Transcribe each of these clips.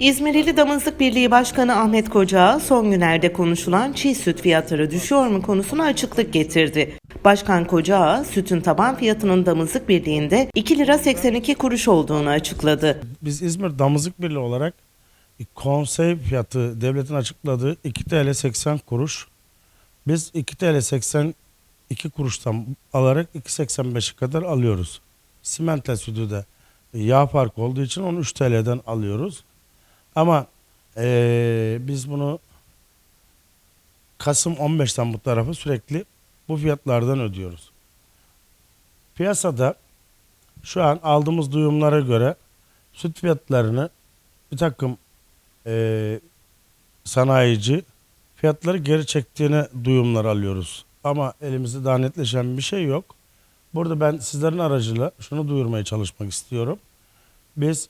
İzmir Damızlık Birliği Başkanı Ahmet Koca son günlerde konuşulan çiğ süt fiyatları düşüyor mu konusuna açıklık getirdi. Başkan Koca sütün taban fiyatının Damızlık Birliği'nde 2 lira 82 kuruş olduğunu açıkladı. Biz İzmir Damızlık Birliği olarak konsey fiyatı devletin açıkladığı 2 TL 80 kuruş. Biz 2 TL 82 kuruştan alarak 2.85'e kadar alıyoruz. Simentel sütü de yağ farkı olduğu için onu 3 TL'den alıyoruz. Ama eee, biz bunu Kasım 15'ten bu tarafa sürekli bu fiyatlardan ödüyoruz. Piyasada şu an aldığımız duyumlara göre süt fiyatlarını bir takım eee, sanayici fiyatları geri çektiğine duyumlar alıyoruz. Ama elimizde daha netleşen bir şey yok. Burada ben sizlerin aracıyla şunu duyurmaya çalışmak istiyorum. Biz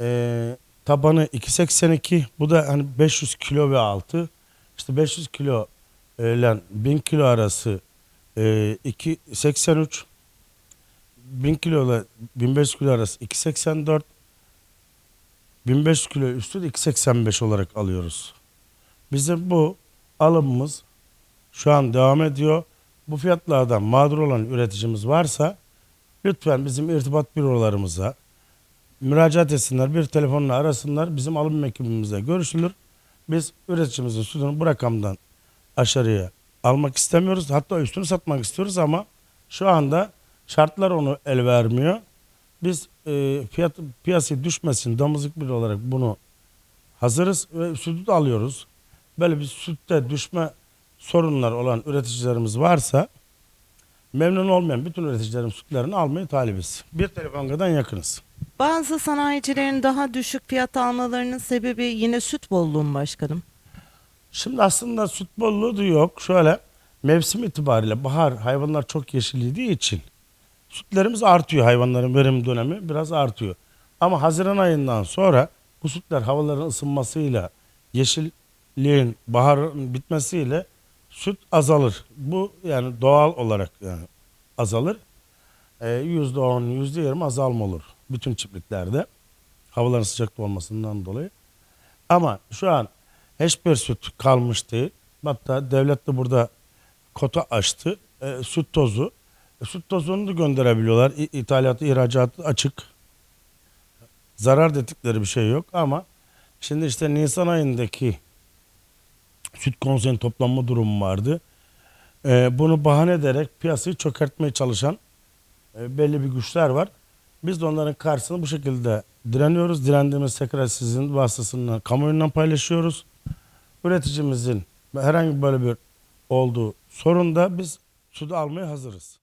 eee, tabanı 2.82 bu da hani 500 kilo ve altı işte 500 kilo ile 1000 kilo arası eee 2.83 1000 kilo ile 1500 kilo arası 2.84 1500 kilo üstü de 2.85 olarak alıyoruz. Bizim bu alımımız şu an devam ediyor. Bu fiyatlardan mağdur olan üreticimiz varsa lütfen bizim irtibat bürolarımıza müracaat etsinler. Bir telefonla arasınlar. Bizim alım ekibimizle görüşülür. Biz üreticimizin sütünü bu rakamdan aşağıya almak istemiyoruz. Hatta üstünü satmak istiyoruz ama şu anda şartlar onu el vermiyor. Biz e, fiyat piyasaya düşmesin damızlık bir olarak bunu hazırız ve sütü de alıyoruz. Böyle bir sütte düşme sorunlar olan üreticilerimiz varsa memnun olmayan bütün üreticilerin sütlerini almayı talibiz. Bir telefon kadar yakınız. Bazı sanayicilerin daha düşük fiyat almalarının sebebi yine süt bolluğu mu başkanım? Şimdi aslında süt bolluğu da yok. Şöyle mevsim itibariyle bahar hayvanlar çok yeşillediği için sütlerimiz artıyor. Hayvanların verim dönemi biraz artıyor. Ama Haziran ayından sonra bu sütler havaların ısınmasıyla yeşilliğin baharın bitmesiyle süt azalır. Bu yani doğal olarak yani azalır. Ee, Yüzde on, yüzde yirmi azalma olur bütün çiftliklerde. Havaların sıcak olmasından dolayı. Ama şu an hiçbir süt kalmış değil. Hatta devlet de burada kota açtı. E, süt tozu. E, süt tozunu da gönderebiliyorlar. İ- İthalatı, ihracatı açık. Zarar dedikleri bir şey yok ama şimdi işte Nisan ayındaki süt konseyin toplanma durumu vardı. E, bunu bahane ederek piyasayı çökertmeye çalışan e, belli bir güçler var. Biz de onların karşısında bu şekilde direniyoruz. Direndiğimiz tekrar sizin vasıtasıyla kamuoyundan paylaşıyoruz. Üreticimizin herhangi böyle bir olduğu sorunda biz sütü almaya hazırız.